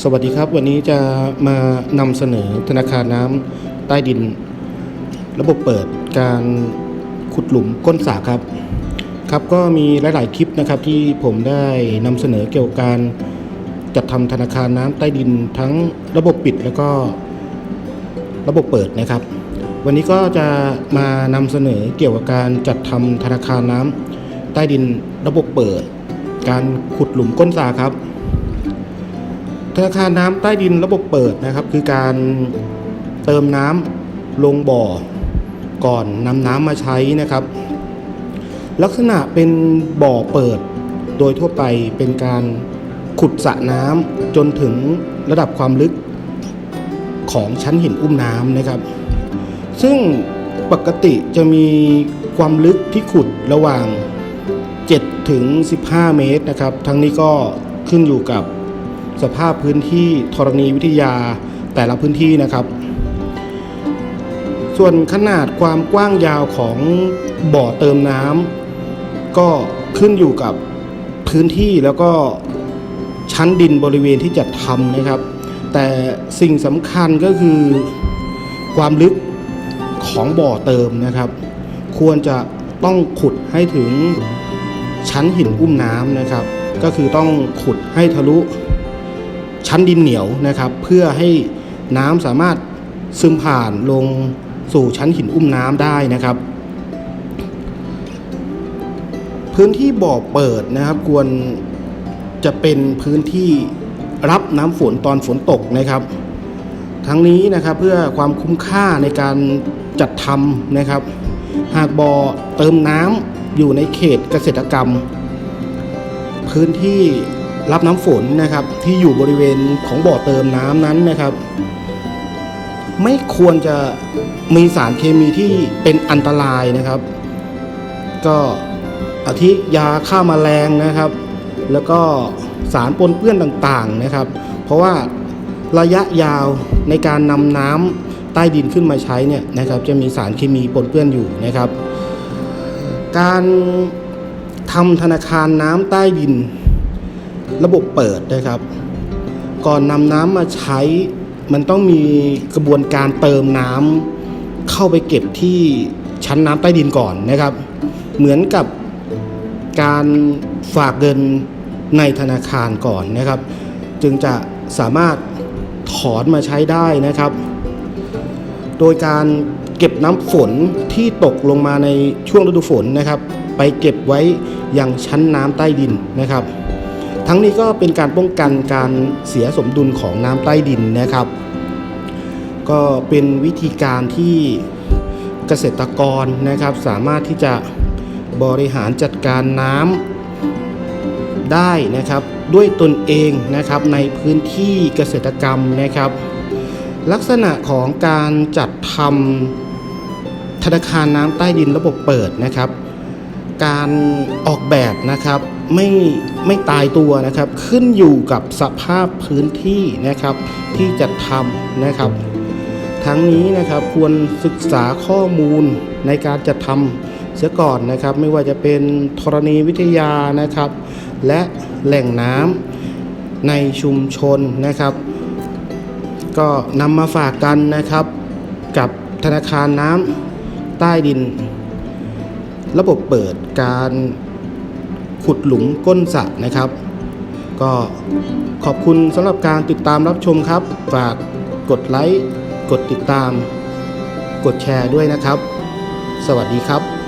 สวัสดีครับ วันนี้จะมานำเสนอธนาคารน้ำใต้ดิน ระบบเปิดการขุดหลุมก้นสระครับ ครับก็มีหลาย ๆ คลิปนะครับที่ผมได้นำเสนอเกี่ยวกับการจัดทำธนาคารน้ำใต้ดินทั้งระบบปิดแล้วก็ระบบเปิดนะครับ วันนี้ก็จะมานำเสนอเกี่ยวกับการจัดทำธนาคารน้ำใต้ดินระบบเปิด การขุดหลุมก้นสระครับ ธนาคารน้ำใต้ดินระบบเปิดนะครับ คือการเติมน้ำลงบ่อ ก่อนนำน้ำมาใช้นะครับ ลักษณะเป็นบ่อเปิด โดยทั่วไปเป็นการขุดสระน้ำจนถึงระดับความลึกของชั้นหินอุ้มน้ำนะครับ ซึ่งปกติจะมีความลึกที่ขุดระหว่าง7ถึง15 เมตรนะครับ ทั้งนี้ก็ขึ้นอยู่กับ สภาพพื้นที่ธรณีวิทยาแต่ละพื้นที่นะครับ ส่วนขนาดความกว้างยาวของบ่อเติมน้ำก็ขึ้นอยู่กับพื้นที่แล้วก็ชั้นดินบริเวณที่จะทำนะครับ แต่สิ่งสำคัญก็คือความลึกของบ่อเติมนะครับ ควรจะต้องขุดให้ถึงชั้นหินอุ้มน้ำนะครับ ก็คือต้องขุดให้ทะลุ ชั้นดินเหนียวนะครับ เพื่อให้น้ำสามารถซึมผ่านลงสู่ชั้นหินอุ้มน้ำได้นะครับ พื้นที่บ่อเปิดนะครับ ควรจะเป็นพื้นที่รับน้ำฝนตอนฝนตกนะครับ ทั้งนี้นะครับเพื่อความคุ้มค่าในการจัดทำนะครับ หากบ่อเติมน้ำอยู่ในเขตเกษตรกรรม พื้นที่ รับน้ำฝนนะครับที่อยู่บริเวณของบ่อเติมน้ำนั้นนะครับ ไม่ควรจะมีสารเคมีที่เป็นอันตรายนะครับ ก็อาทิยาฆ่ามาแมลงนะครับ แล้วก็สารปนเปื้อนต่างๆนะครับ เพราะว่าระยะยาวในการนำน้ำใต้ดินขึ้นมาใช้เนี่ยนะครับ จะมีสารเคมีปนเปื้อนอยู่นะครับ การทำธนาคารน้ำใต้ดิน ระบบเปิดนะครับ ก่อนนำน้ำมาใช้มันต้องมีกระบวนการเติมน้ำเข้าไปเก็บที่ชั้นน้ำใต้ดินก่อนนะครับ เหมือนกับการฝากเงินในธนาคารก่อนนะครับ จึงจะสามารถถอนมาใช้ได้นะครับ โดยการเก็บน้ำฝนที่ตกลงมาในช่วงฤดูฝนนะครับ ไปเก็บไว้ยังชั้นน้ำใต้ดินนะครับ ทั้งนี้ก็เป็นการป้องกันการเสียสมดุลของน้ำใต้ดินนะครับ ก็เป็นวิธีการที่เกษตรกรนะครับ สามารถที่จะบริหารจัดการน้ำได้นะครับด้วยตนเองนะครับในพื้นที่เกษตรกรรมนะครับ ลักษณะของการจัดทำธนาคารน้ำใต้ดินระบบเปิดนะครับ การออกแบบนะครับไม่ไม่ตายตัวนะครับ ขึ้นอยู่กับสภาพพื้นที่นะครับที่จะทำนะครับ ทั้งนี้นะครับควรศึกษาข้อมูลในการจัดทำเสียก่อนนะครับ ไม่ว่าจะเป็นธรณีวิทยานะครับ และแหล่งน้ำในชุมชนนะครับ ก็นำมาฝากกันนะครับ กับธนาคารน้ำใต้ดิน ระบบเปิดการขุดหลุมก้นสระนะครับ ก็ขอบคุณสำหรับการติดตามรับชมครับ ฝากกดไลค์ กดติดตาม กดแชร์ด้วยนะครับ สวัสดีครับ